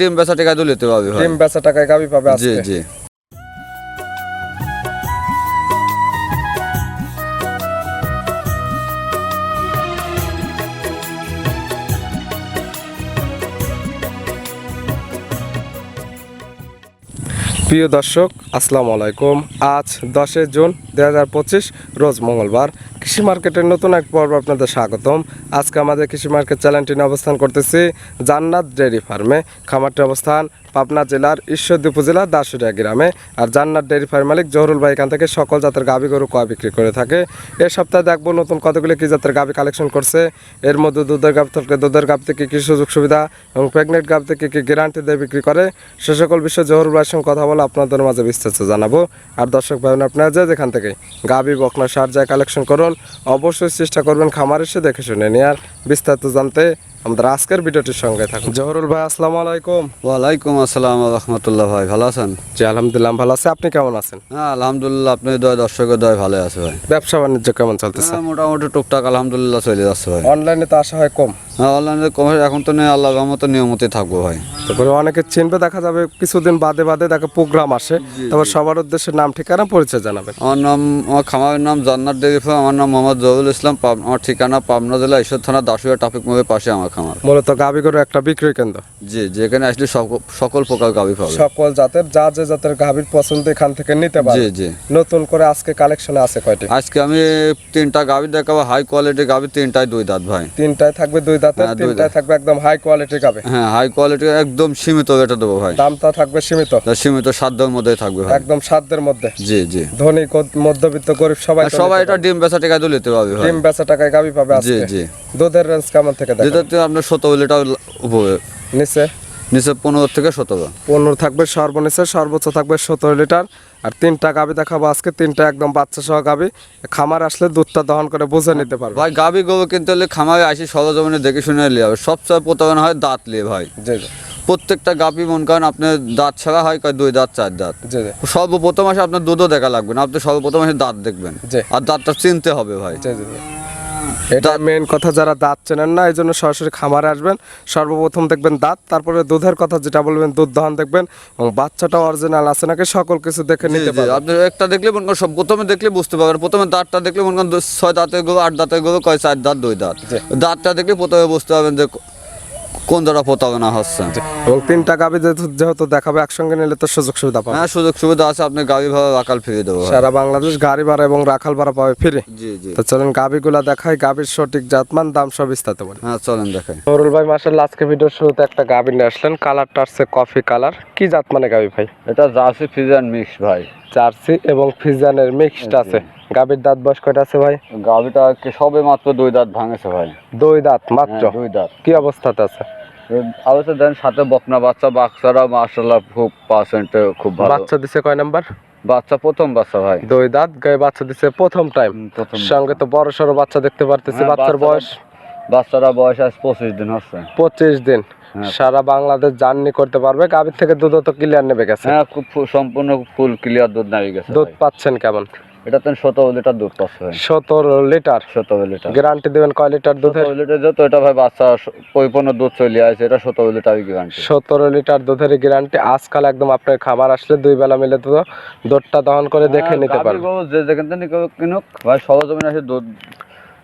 ডিম বেচা টাকা পারবে ভাই। ডিম বেচা টাকায় গাবি পাবে জি আজকে। জি। প্রিয় দর্শক আসসালামু আলাইকুম। আজ দশই জুন দুই হাজার পঁচিশ রোজ মঙ্গলবার। কৃষি মার্কেটের নতুন এক পর্ব আপনাদের স্বাগতম। আজকে আমাদের কৃষি মার্কেট চ্যানেলটি অবস্থান করতেছি জান্নাত ডেয়ারি ফার্মে। খামারটি অবস্থান পাবনা জেলার ঈশ্বরদী উপজেলা দাসুরিয়া গ্রামে। আর জান্নাত ডেয়ারি ফার্ম মালিক জহরুল ভাই এখান থেকে সকল জাতের গাভী গরু কয় বিক্রি করে থাকে। এ সপ্তাহে দেখব নতুন কতগুলি কী জাতের গাভী কালেকশন করছে। এর মধ্যে দুধের গাভ থেকে দুধের গাভ থেকে কী সুযোগ সুবিধা এবং প্রেগনেন্ট গাভ থেকে কী গ্যারান্টি দিয়ে বিক্রি করে। সে সকল বিষয়ে জহরুল ভাইয়ের সঙ্গে কথা বলে আপনাদের মাঝে বিস্তারিত জানাব। আর দর্শক ভাই আপনারা যে যেখান থেকে গাভী বকনা, সার যায় কালেকশন করুন অবশ্যই চেষ্টা করবেন খামারের এসে দেখে শুনে নিয়ে। আর বিস্তারিত জানতে আমাদের আজকের ভিডিওটির সঙ্গে থাকুন। জহরুল ভাই আসসালামু আলাইকুম। ওয়ালাইকুম আসসালাম রহমতুল্লাহ ভাই ভালো আছেন? জি আলহামদুলিল্লাহ ভালো আছে। আপনি কেমন আছেন? হ্যাঁ আলহামদুলিল্লাহ আপনি দয় দর্শকের দয় ভালো আছে ভাই। ব্যবসা বাণিজ্য কেমন চলতেছে? হ্যাঁ, মোটামুটি টুকটাক আলহামদুলিল্লাহ চলে যাচ্ছে ভাই। অনলাইনে তো আসা হয় কম। হ্যাঁ অনলাইনে কমে এখন তো নেই আল্লাহ রহমতে থাকব ভাই। তারপরে অনেকে চিনবে দেখা যাবে কিছুদিন বাদে বাদে দেখে প্রোগ্রাম আসে। তারপর সবার উদ্দেশ্যে নাম ঠিকানা পরিচয় জানাবেন। আমার নাম আমার খামারের নাম জান্নাত ডেরি ফার্ম আমার নাম মোহাম্মদ জহুরুল ইসলাম আমার ঠিকানা পাবনা জেলা ঈশ্বর থানা দাসুয়া ট্রাফিক মোড়ের পাশে আমার খামার। মূলত গাভী গরু একটা বিক্রয় কেন্দ্র। জি যেখানে আসলে সকল- প্রকার গাভি পাবে সকল জাতের যা যে জাতের গাভীর পছন্দ এখান থেকে নিতে জি জি। নতুন করে আজকে কালেকশনে আছে কয়টি? আজকে আমি তিনটা গাভি দেখাবো হাই কোয়ালিটি গাভি তিনটায় দুই দাঁত ভাই। তিনটায় থাকবে দুই হ্যাঁ, তিনটায় থাকবে একদম হাই কোয়ালিটির গাভী। হ্যাঁ হাই কোয়ালিটি একদম সীমিত রেটে দেবো ভাই। দামটা থাকবে সীমিত। সীমিত সাধ্যের মধ্যে থাকবে ভাই। একদম সাধ্যের মধ্যে। জি জি। ধনী মধ্যবিত্ত গরিব সবাই সবাই এটা ডিম বেচা টাকা দিলে পারবে। ডিম বেচা টাকায় গাভী পাবে জি জি। দুধের রেঞ্জ কেমন থেকে যেটাতে আপনার সতেরো লিটার উপরে। নিচে? নিচে পনেরো থেকে সতেরো। পনেরো থাকবে সর্বনিচে সর্বোচ্চ থাকবে সতেরো লিটার। আর তিনটা গাভী দেখাবো আজকে তিনটা একদম বাচ্চা সহ গাভী খামার আসলে দুধটা দহন করে বুঝে নিতে পারবে। ভাই গাভি গরু কিনতে হলে খামারে আসি সরজমিনে দেখে শুনে নিয়ে হবে। সবচেয়ে প্রতারণা হয় দাঁত নিয়ে ভাই। প্রত্যেকটা গাভি মন করেন আপনার দাঁত ছাড়া হয় কয় দুই দাঁত চার দাঁত। সর্বপ্রথম আসে আপনার দুধও দেখা লাগবে না আপনি সর্বপ্রথম আসে দাঁত দেখবেন। আর দাঁতটা চিনতে হবে ভাই। এটা মেন কথা যারা দাঁত চেনেন না এই জন্য সরাসরি খামারে আসবেন। সর্বপ্রথম দেখবেন দাঁত তারপরে দুধের কথা যেটা বলবেন দুধ দহন দেখবেন এবং বাচ্চাটা অরিজিনাল আছে নাকি সকল কিছু দেখে নিতে পারবেন। আপনি একটা দেখলে মনে করেন সব প্রথমে দেখলে বুঝতে পারবেন। প্রথমে দাঁতটা দেখলে মনে করেন ছয় দাঁতের গরু আট দাঁতের গরু কয় চার দাঁত দুই দাঁত। দাঁতটা দেখলে প্রথমে বুঝতে পারবেন যে কোন দ্বারা প্রতারণা হচ্ছে? এবং তিনটা গাভি যেহেতু দেখাবে একসঙ্গে নিলে তো সুযোগ সুবিধা পাবে। হ্যাঁ সুযোগ সুবিধা আছে আপনি গাড়ি ভাড়া রাখাল ফিরিয়ে দেবো সারা বাংলাদেশ গাড়ি ভাড়া এবং রাখাল ভাড়া পাবে ফিরে। জি জি। তো চলেন গাভিগুলা দেখাই গাভির সঠিক জাতমান দাম সব বিস্তারিত বলি। হ্যাঁ চলেন দেখাই। নুরুল ভাই মাসাল্লাহ আজকে ভিডিওর শুরুতে একটা গাভি নিয়ে আসলেন কালারটা আসছে কফি কালার। কি জাত মানে গাভি ভাই? এটা জার্সি ফিজান মিক্স ভাই। জার্সি এবং ফিজানের মিক্সড আছে। গাভীর দাঁত বয়স কয়টা আছে ভাই? গাড়িটা সবে মাত্র দুই দাঁত ভাঙেছে ভাই। দুই দাঁত মাত্র? হ্যাঁ, দুই দাঁত। কি অবস্থাতে আছে? অবশ্য দেন সাথে বকনা বাচ্চা বাচ্চারা মার্শাল্লাহ খুব পার্সেন্টে খুব ভালো। বাচ্চা দিছে কয় নাম্বার? বাচ্চা প্রথম বাচ্চা ভাই। দুই দাঁত গায়ে বাচ্চা দিছে প্রথম টাইম সঙ্গে তো বড় সড়ো বাচ্চা দেখতে পারতেছি হ্যাঁ, বাচ্চার বয়স। বাচ্চারা বয়স আজ পঁচিশ দিন হচ্ছে। পঁচিশ দিন। হ্যাঁ। সারা বাংলাদেশ জার্নি করতে পারবে। গাভীর থেকে দুধ তো ক্লিয়ার নেবে গেছে। হ্যাঁ খুব সম্পূর্ণ ফুল ক্লিয়ার দুধ নামিয়ে গেছে দুধ পাচ্ছেন কেমন? এটা তো সতেরো লিটার দুধ পাচ্ছে সতেরো লিটার? সতেরো লিটার। গ্যারান্টি দেবেন কয় লিটার দুধের? লিটার যত এটা ভাই বাচ্চা পরিপূর্ণ দুধ চলে আসে এটা সতেরো লিটারই গ্যারান্টি সতেরো লিটার দুধের গ্যারান্টি আজকাল একদম আপনার খাবার আসলে দুই বেলা মিলে তো দুধটা দহন করে দেখে হ্যাঁ, নিতে পারবে। যে যেখান থেকে কিনুক ভাই সরজমিন আসে দুধ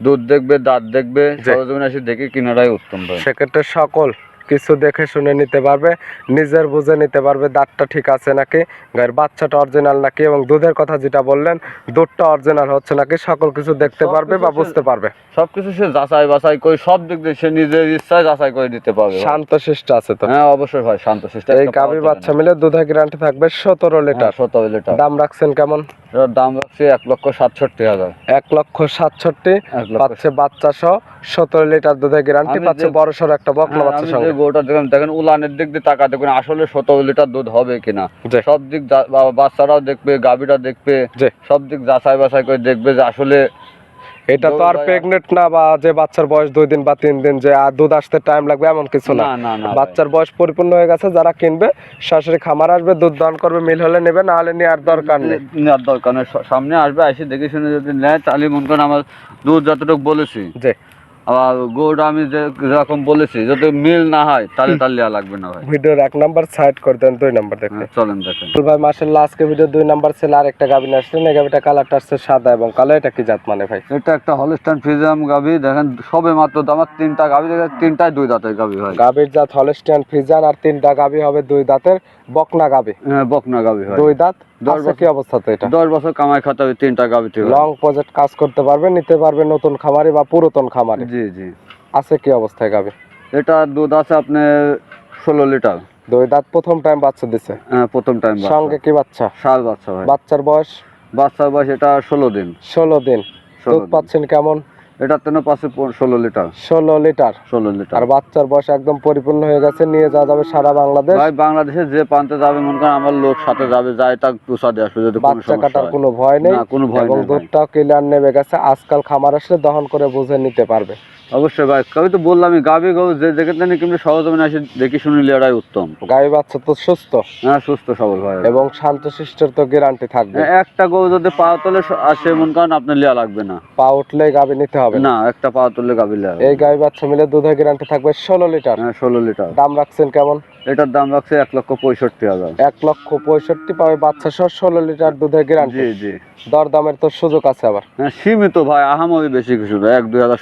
দুধ দেখবে দাঁত দেখবে সরজমিন আসে দেখে কিনারাই উত্তম সেক্ষেত্রে সকল কিছু দেখে শুনে নিতে পারবে নিজের বুঝে নিতে পারবে দাঁতটা ঠিক আছে নাকি গায়ের বাচ্চাটা অরিজিনাল নাকি এবং দুধের কথা যেটা বললেন দুধটা অরিজিনাল হচ্ছে নাকি সকল কিছু দেখতে পারবে বা বুঝতে পারবে। সবকিছু সে যাচাই বাছাই করে সব দিক দিয়ে সে নিজের ইচ্ছায় যাচাই করে দিতে পারবে। শান্ত শিষ্ট আছে তো? হ্যাঁ অবশ্যই ভাই শান্ত শিষ্ট। এই গাভী বাচ্চা মিলে দুধের গ্যারান্টি থাকবে সতেরো লিটার। সতেরো লিটার। দাম রাখছেন কেমন? এটার দাম রাখছি এক লক্ষ সাতষট্টি হাজার এক লক্ষ সাতষট্টি পাচ্ছে বাচ্চা সহ সতেরো লিটার দুধের গ্যারান্টি পাচ্ছে বড় সড় একটা বকলা হ্যাঁ, বাচ্চা সহ গোটা দেখলাম দেখেন উলানের দিক দিয়ে তাকা দেখবেন আসলে সতেরো লিটার দুধ হবে কিনা। সব দিক বাচ্চারাও দেখবে গাভীরা দেখবে। সব দিক যাচাই বাছাই করে দেখবে যে আসলে এটা তো আর প্রেগনেন্ট না বা যে বাচ্চার বয়স দুই দিন বা তিন দিন যে আর দুধ আসতে টাইম লাগবে এমন কিছু না। বাচ্চার বয়স পরিপূর্ণ হয়ে গেছে যারা কিনবে সরাসরি খামার আসবে দুধ দান করবে মিল হলে নেবে না হলে নেওয়ার দরকার নেই। নেওয়ার দরকার নেই। সামনে আসবে এসে দেখে শুনে যদি নেয় তাহলে মনে করেন আমার দুধ যতটুকু বলেছি। জি। আবার গরুটা আমি যেরকম বলেছি যদি মিল না হয় তাহলে তার লিয়া লাগবে না ভাই। ভিডিওর এক নাম্বার সাইড করে দেন দুই নাম্বার দেখে হ্যাঁ, চলেন দেখেন। তো ভাই মার্শাল্লাহ আজকে ভিডিও দুই নাম্বার ছিল আর একটা গাবিন আসলেন। এই গাবিটা কালারটা আসছে সাদা এবং কালো এটা কি জাত মানে ভাই? এটা একটা হলস্টাইন ফ্রিজাম গাভি দেখেন সবে মাত্র আমার তিনটা গাভি দেখেন তিনটায় দুই দাঁতের গাভি ভাই। গাবির জাত হলস্টিয়ান ফ্রিজান আর তিনটা গাবি হবে দুই দাঁতের বকনা গাবি। হ্যাঁ, বকনা গাভি হয় দুই দাঁত দশ আছে কি অবস্থাতে এটা? দশ বছর কামাই খাতে হবে তিনটা গাভি লং প্রজেক্ট কাজ করতে পারবে নিতে পারবে নতুন খামারি বা পুরাতন খামারি। জি জি। আছে কি অবস্থায় গাবি এটা দুধ আছে আপনার ষোলো লিটার। দুই দাঁত প্রথম টাইম বাচ্চা দিছে? হ্যাঁ, প্রথম টাইম সঙ্গে কি বাচ্চা? সাত বাচ্চা ভাই বাচ্চার বয়স? বাচ্চার বয়স এটা ষোলো দিন। ষোলো দিন। দুধ। পাচ্ছেন কেমন? এটা তেন পাশে ষোলো লিটার। ষোলো লিটার। ষোলো লিটার। আর বাচ্চার বয়স একদম পরিপূর্ণ হয়ে গেছে নিয়ে যাওয়া যাবে সারা বাংলাদেশ। ভাই বাংলাদেশে যে প্রান্তে যাবে মনে করেন আমার লোক সাথে যাবে যাই তাক পুষা দিয়ে আসবে যদি বাচ্চা কাটার কোনো ভয় নেই কোনো ভয় এবং দুধটাও ক্লিয়ার নেমে গেছে। আজকাল খামার আসলে দহন করে বুঝে নিতে পারবে। অবশ্যই ভাই কবি তো বললামই গাবি গো যে যেখানে কিন্তু সহজমে আসে দেখি শুনে লিয়াটাই উত্তম। গাই বাচ্চা তো সুস্থ। হ্যাঁ সুস্থ সবল ভাই। এবং শান্ত শিষ্টের তো গ্যারান্টি থাকবে। হ্যাঁ, একটা গরু যদি পা তোলে আসে মন করেন আপনার লিয়া লাগবে না। পা উঠলে গাবি নিতে হবে না। না একটা পা তুললে গাবি লিয়া এই গাই বাচ্চা মিলে দুধের গ্যারান্টি থাকবে ষোলো লিটার। হ্যাঁ ষোলো লিটার। দাম রাখছেন কেমন? এটার দাম রাখছে এক লক্ষ পঁয়ষট্টি হাজার। এক লক্ষ পঁয়ষট্টি পাবে বাচ্চা সহ ষোলো লিটার দুধের গ্যারান্টি জি জি। দর দামের তো সুযোগ আছে আবার। হ্যাঁ সীমিত ভাই আহামরি বেশি কিছু না এক দুই হাজার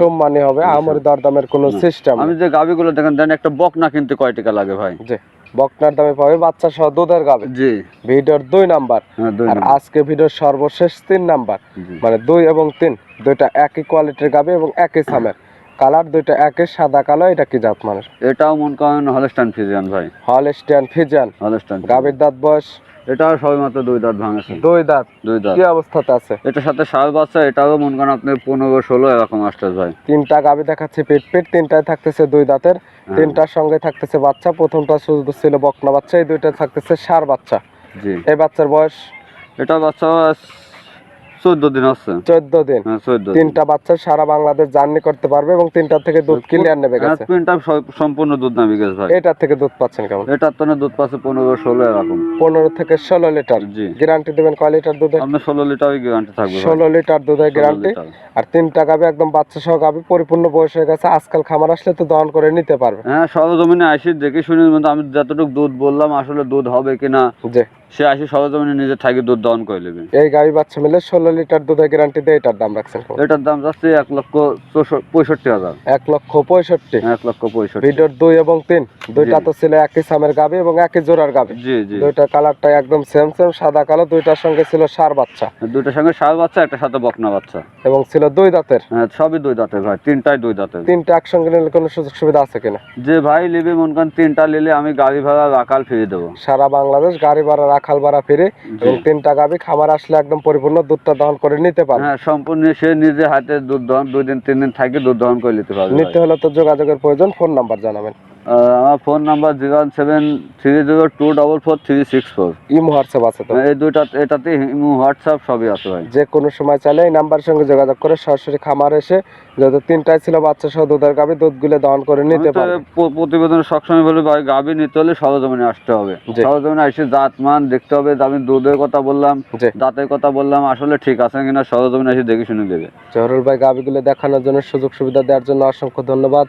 সম্মান সম্মানী হবে আমার দর দামের কোনো সিস্টেম আমি যে গাবিগুলো দেখেন দেন একটা বকনা কিনতে কয় টাকা লাগে ভাই? জি বকনার দামে পাবে বাচ্চা সহ দুধের গাবে জি। ভিডিওর দুই নাম্বার। হ্যাঁ আর আজকে ভিডিওর সর্বশেষ তিন নাম্বার। মানে দুই এবং তিন দুইটা একই কোয়ালিটির গাবে এবং একই সামের। কালার দুইটা একই সাদা কালো এটা কি জাত মানুষ? এটাও মন করেন হলস্টাইন ফিজিয়ান ভাই। হলস্টিয়ান ফিজান হলস্টাইন গাভীর দাঁত বয়স? এটাও সবে মাত্র দুই দাঁত ভাঙেছে। দুই দাঁত। দুই দাঁত। কি অবস্থাতে আছে? এটার সাথে সার বাচ্চা এটাও মন করেন আপনি পনেরো ষোলো এরকম আসতে ভাই। তিনটা গাভী দেখাচ্ছে পেট পেট তিনটায় থাকতেছে দুই দাঁতের। হ্যাঁ। তিনটার সঙ্গে থাকতেছে বাচ্চা প্রথমটা শুধু ছিল বকনা বাচ্চা এই দুইটা থাকতেছে সার বাচ্চা। জি। এই বাচ্চার বয়স? এটা বাচ্চা চোদ্দ দিন হচ্ছে চোদ্দ দিন। হ্যাঁ তিনটা বাচ্চা সারা বাংলাদেশ জার্নি করতে পারবে এবং তিনটা থেকে দুধ ক্লিয়ার নেবে গেছে তিনটা সম্পূর্ণ দুধ নামে গেছে ভাই। এটার থেকে দুধ পাচ্ছেন কেমন? এটার তো দুধ পাচ্ছে পনেরো ষোলো এরকম। পনেরো থেকে ষোলো লিটার। জি। গ্যারান্টি দেবেন কয় লিটার ষোলো লিটারই গ্যারান্টি থাকবে। ষোলো লিটার দুধের গ্যারান্টি। আর তিনটা গাভী একদম বাচ্চা সহ গাভী পরিপূর্ণ বয়স হয়ে গেছে আজকাল খামার আসলে তো দহন করে নিতে পারবে। হ্যাঁ সরজমিনে আসি দেখে শুনে আমি যতটুকু দুধ বললাম আসলে দুধ হবে কিনা। সে আসি সরজমিনে নিজে থাকি দুধ দহন করে নেবে। এই গাড়ি বাচ্চা মিলে ষোলো লিটার দুধের গ্যারান্টি দিয়ে এটার দাম রাখছেন এটার দাম যাচ্ছে এক লক্ষ পঁয়ষট্টি হাজার। এক লক্ষ পঁয়ষট্টি। এক লক্ষ পঁয়ষট্টি। ভিডিওর দুই এবং তিন দুইটা তো ছিল একই সামের গাভী এবং একই জোড়ার গাভী। জি জি। দুইটা কালারটা একদম সেম সেম সাদা কালো দুইটার সঙ্গে ছিল সার বাচ্চা। দুইটার সঙ্গে সার বাচ্চা একটা সাথে বকনা বাচ্চা। এবং ছিল দুই দাঁতের। হ্যাঁ সবই দুই দাঁতের ভাই তিনটাই দুই দাঁতের। তিনটা একসঙ্গে নিলে কোনো সুযোগ সুবিধা আছে কিনা? যে ভাই নিবে মন করেন তিনটা নিলে আমি গাড়ি ভাড়া রাখাল ফিরে দেবো। সারা বাংলাদেশ গাড়ি ভাড়া রাখাল ভাড়া ফিরে এবং টাকা গাভী খামার আসলে একদম পরিপূর্ণ দুধটা দহন করে নিতে পারবে। হ্যাঁ সম্পূর্ণ সে নিজে হাতে দুধ দহন দুই দিন তিন দিন থাকে দুধ দহন করে নিতে পারবে নিতে হলে তো যোগাযোগের প্রয়োজন ফোন নাম্বার জানাবেন। আমার phone number zero seven three zero two double four three six four. Imo WhatsApp আছে তো? এই দুইটা এটাতে ইমো হোয়াটসঅ্যাপ সবই আছে ভাই। যে কোনো সময় চাইলে এই নাম্বারের সঙ্গে যোগাযোগ করে সরাসরি খামার এসে যত তিনটায় ছিল বাচ্চা সহ দুধের গাভী দুধগুলো দহন করে নিতে পারে প্রতিবেদনে সবসময় বলি ভাই গাভী নিতে হলে সরজমিনে আসতে হবে। সরজমিনে এসে জাত মান দেখতে হবে আমি দুধের কথা বললাম দাঁতের কথা বললাম আসলে ঠিক আছে কিনা সরজমিনে এসে দেখে শুনে দেবে জহরুল ভাই গাভীগুলো দেখানোর জন্য সুযোগ সুবিধা দেওয়ার জন্য অসংখ্য ধন্যবাদ।